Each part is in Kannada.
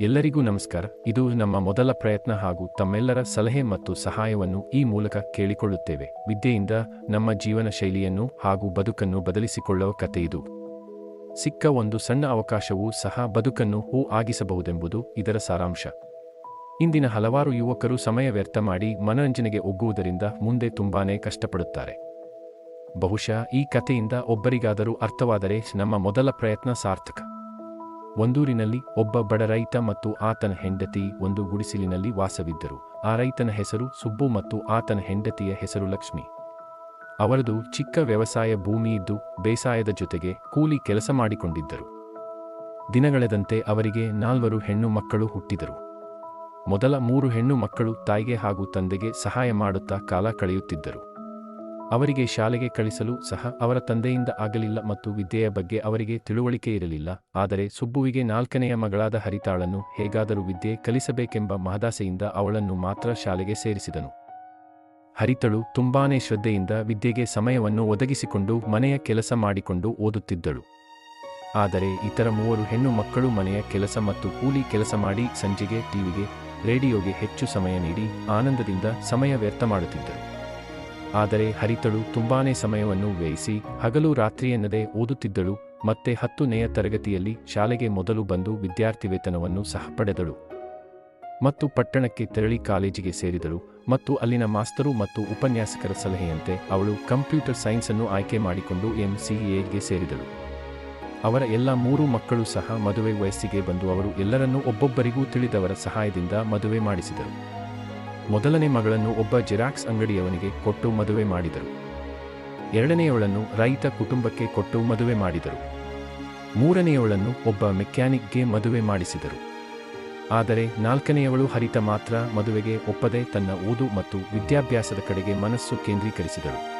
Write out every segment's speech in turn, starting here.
ಎಲ್ಲರಿಗೂ ನಮಸ್ಕಾರ. ಇದು ನಮ್ಮ ಮೊದಲ ಪ್ರಯತ್ನ ಹಾಗೂ ತಮ್ಮೆಲ್ಲರ ಸಲಹೆ ಮತ್ತು ಸಹಾಯವನ್ನು ಈ ಮೂಲಕ ಕೇಳಿಕೊಳ್ಳುತ್ತೇವೆ. ವಿದ್ಯೆಯಿಂದ ನಮ್ಮ ಜೀವನ ಶೈಲಿಯನ್ನು ಹಾಗೂ ಬದುಕನ್ನು ಬದಲಿಸಿಕೊಳ್ಳುವ ಕಥೆಯಿದು ಸಿಕ್ಕ ಒಂದು ಸಣ್ಣ ಅವಕಾಶವೂ ಸಹ ಬದುಕನ್ನು ಹೂ ಆಗಿಸಬಹುದೆಂಬುದು ಇದರ ಸಾರಾಂಶ. ಇಂದಿನ ಹಲವಾರು ಯುವಕರು ಸಮಯ ವ್ಯರ್ಥ ಮಾಡಿ ಮನರಂಜನೆಗೆ ಒಗ್ಗುವುದರಿಂದ ಮುಂದೆ ತುಂಬಾನೇ ಕಷ್ಟಪಡುತ್ತಾರೆ. ಬಹುಶಃ ಈ ಕಥೆಯಿಂದ ಒಬ್ಬರಿಗಾದರೂ ಅರ್ಥವಾದರೆ ನಮ್ಮ ಮೊದಲ ಪ್ರಯತ್ನ ಸಾರ್ಥಕ. ಒಂದೂರಿನಲ್ಲಿ ಒಬ್ಬ ಬಡ ರೈತ ಮತ್ತು ಆತನ ಹೆಂಡತಿ ಒಂದು ಗುಡಿಸಿಲಿನಲ್ಲಿ ವಾಸವಿದ್ದರು. ಆ ರೈತನ ಹೆಸರು ಸುಬ್ಬು ಮತ್ತು ಆತನ ಹೆಂಡತಿಯ ಹೆಸರು ಲಕ್ಷ್ಮಿ. ಅವರದು ಚಿಕ್ಕ ವ್ಯವಸಾಯ ಭೂಮಿಯಿದ್ದು ಬೇಸಾಯದ ಜೊತೆಗೆ ಕೂಲಿ ಕೆಲಸ ಮಾಡಿಕೊಂಡಿದ್ದರು. ದಿನಗಳೆದಂತೆ ಅವರಿಗೆ ನಾಲ್ವರು ಹೆಣ್ಣು ಮಕ್ಕಳು ಹುಟ್ಟಿದರು. ಮೊದಲ ಮೂರು ಹೆಣ್ಣು ಮಕ್ಕಳು ತಾಯಿಗೆ ಹಾಗೂ ತಂದೆಗೆ ಸಹಾಯ ಮಾಡುತ್ತಾ ಕಾಲ ಕಳೆಯುತ್ತಿದ್ದರು. ಅವರಿಗೆ ಶಾಲೆಗೆ ಕಳಿಸಲು ಸಹ ಅವರ ತಂದೆಯಿಂದ ಆಗಲಿಲ್ಲ ಮತ್ತು ವಿದ್ಯೆಯ ಬಗ್ಗೆ ಅವರಿಗೆ ತಿಳುವಳಿಕೆ ಇರಲಿಲ್ಲ. ಆದರೆ ಸುಬ್ಬುವಿಗೆ ನಾಲ್ಕನೆಯ ಮಗಳಾದ ಹರಿತಾಳನ್ನು ಹೇಗಾದರೂ ವಿದ್ಯೆ ಕಲಿಸಬೇಕೆಂಬ ಮಹದಾಸೆಯಿಂದ ಅವಳನ್ನು ಮಾತ್ರ ಶಾಲೆಗೆ ಸೇರಿಸಿದನು. ಹರಿತಳು ತುಂಬಾನೇ ಶ್ರದ್ಧೆಯಿಂದ ವಿದ್ಯೆಗೆ ಸಮಯವನ್ನು ಒದಗಿಸಿಕೊಂಡು ಮನೆಯ ಕೆಲಸ ಮಾಡಿಕೊಂಡು ಓದುತ್ತಿದ್ದಳು. ಆದರೆ ಇತರ ಮೂವರು ಹೆಣ್ಣು ಮಕ್ಕಳು ಮನೆಯ ಕೆಲಸ ಮತ್ತು ಕೂಲಿ ಕೆಲಸ ಮಾಡಿ ಸಂಜೆಗೆ, ಟಿವಿಗೆ, ರೇಡಿಯೋಗೆ ಹೆಚ್ಚು ಸಮಯ ನೀಡಿ ಆನಂದದಿಂದ ಸಮಯ ವ್ಯರ್ಥ ಮಾಡುತ್ತಿದ್ದರು. ಆದರೆ ಹರಿತಳು ತುಂಬಾನೇ ಸಮಯವನ್ನು ವ್ಯಯಿಸಿ ಹಗಲು ರಾತ್ರಿಯೆನ್ನದೇ ಓದುತ್ತಿದ್ದಳು ಮತ್ತೆ ಹತ್ತನೆಯ ತರಗತಿಯಲ್ಲಿ ಶಾಲೆಗೆ ಮೊದಲು ಬಂದು ವಿದ್ಯಾರ್ಥಿ ವೇತನವನ್ನು ಸಹ ಪಡೆದಳು. ಮತ್ತು ಪಟ್ಟಣಕ್ಕೆ ತೆರಳಿ ಕಾಲೇಜಿಗೆ ಸೇರಿದಳು ಮತ್ತು ಅಲ್ಲಿನ ಮಾಸ್ತರು ಮತ್ತು ಉಪನ್ಯಾಸಕರ ಸಲಹೆಯಂತೆ ಅವಳು ಕಂಪ್ಯೂಟರ್ ಸೈನ್ಸ್ ಅನ್ನು ಆಯ್ಕೆ ಮಾಡಿಕೊಂಡು ಎಂಸಿಎಗೆ ಸೇರಿದಳು. ಅವರ ಎಲ್ಲ ಮೂರು ಮಕ್ಕಳು ಸಹ ಮದುವೆ ವಯಸ್ಸಿಗೆ ಬಂದು ಅವರು ಎಲ್ಲರನ್ನೂ ಒಬ್ಬೊಬ್ಬರಿಗೂ ತಿಳಿದವರ ಸಹಾಯದಿಂದ ಮದುವೆ ಮಾಡಿಸಿದರು. ಮೊದಲನೇ ಮಗಳನ್ನು ಒಬ್ಬ ಜೆರಾಕ್ಸ್ ಅಂಗಡಿಯವನಿಗೆ ಕೊಟ್ಟು ಮದುವೆ ಮಾಡಿದರು. ಎರಡನೆಯವಳನ್ನು ರೈತ ಕುಟುಂಬಕ್ಕೆ ಕೊಟ್ಟು ಮದುವೆ ಮಾಡಿದರು. ಮೂರನೆಯವಳನ್ನು ಒಬ್ಬ ಮೆಕ್ಯಾನಿಕ್ಗೆ ಮದುವೆ ಮಾಡಿಸಿದರು. ಆದರೆ ನಾಲ್ಕನೆಯವಳು ಹರಿತ ಮಾತ್ರ ಮದುವೆಗೆ ಒಪ್ಪದೆ ತನ್ನ ಓದು ಮತ್ತು ವಿದ್ಯಾಭ್ಯಾಸದ ಕಡೆಗೆ ಮನಸ್ಸು ಕೇಂದ್ರೀಕರಿಸಿದಳು.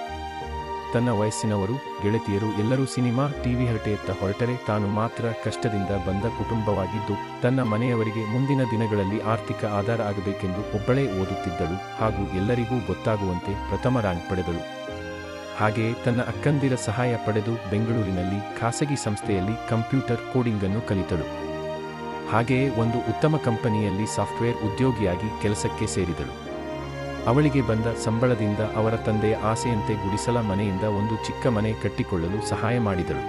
ತನ್ನ ವಯಸ್ಸಿನವರು, ಗೆಳತಿಯರು ಎಲ್ಲರೂ ಸಿನಿಮಾ ಟಿವಿ ಹರಟೆಯತ್ತ ಹೊರಟರೆ ತಾನು ಮಾತ್ರ ಕಷ್ಟದಿಂದ ಬಂದ ಕುಟುಂಬವಾಗಿದ್ದು, ತನ್ನ ಮನೆಯವರಿಗೆ ಮುಂದಿನ ದಿನಗಳಲ್ಲಿ ಆರ್ಥಿಕ ಆಧಾರ ಆಗಬೇಕೆಂದು ಒಬ್ಬಳೇ ಓದುತ್ತಿದ್ದಳು ಹಾಗೂ ಎಲ್ಲರಿಗೂ ಗೊತ್ತಾಗುವಂತೆ ಪ್ರಥಮ ರ್ಯಾಂಕ್ ಪಡೆದಳು. ಹಾಗೆಯೇ ತನ್ನ ಅಕ್ಕಂದಿರ ಸಹಾಯ ಪಡೆದು ಬೆಂಗಳೂರಿನಲ್ಲಿ ಖಾಸಗಿ ಸಂಸ್ಥೆಯಲ್ಲಿ ಕಂಪ್ಯೂಟರ್ ಕೋಡಿಂಗ್ ಅನ್ನು ಕಲಿತಳು. ಹಾಗೆಯೇ ಒಂದು ಉತ್ತಮ ಕಂಪನಿಯಲ್ಲಿ ಸಾಫ್ಟ್ವೇರ್ ಉದ್ಯೋಗಿಯಾಗಿ ಕೆಲಸಕ್ಕೆ ಸೇರಿದಳು. ಅವಳಿಗೆ ಬಂದ ಸಂಬಳದಿಂದ ಅವರ ತಂದೆಯ ಆಸೆಯಂತೆ ಗುಡಿಸಲ ಮನೆಯಿಂದ ಒಂದು ಚಿಕ್ಕ ಮನೆ ಕಟ್ಟಿಕೊಳ್ಳಲು ಸಹಾಯ ಮಾಡಿದಳು.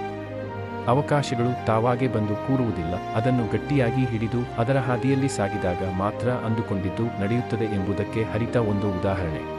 ಅವಕಾಶಗಳು ತಾವಾಗೆ ಬಂದು ಕೂರುವುದಿಲ್ಲ, ಅದನ್ನು ಗಟ್ಟಿಯಾಗಿ ಹಿಡಿದು ಅದರ ಹಾದಿಯಲ್ಲಿ ಸಾಗಿದಾಗ ಮಾತ್ರ ಅಂದುಕೊಂಡಿದ್ದು ನಡೆಯುತ್ತದೆ ಎಂಬುದಕ್ಕೆ ಹರಿತ ಒಂದು ಉದಾಹರಣೆ.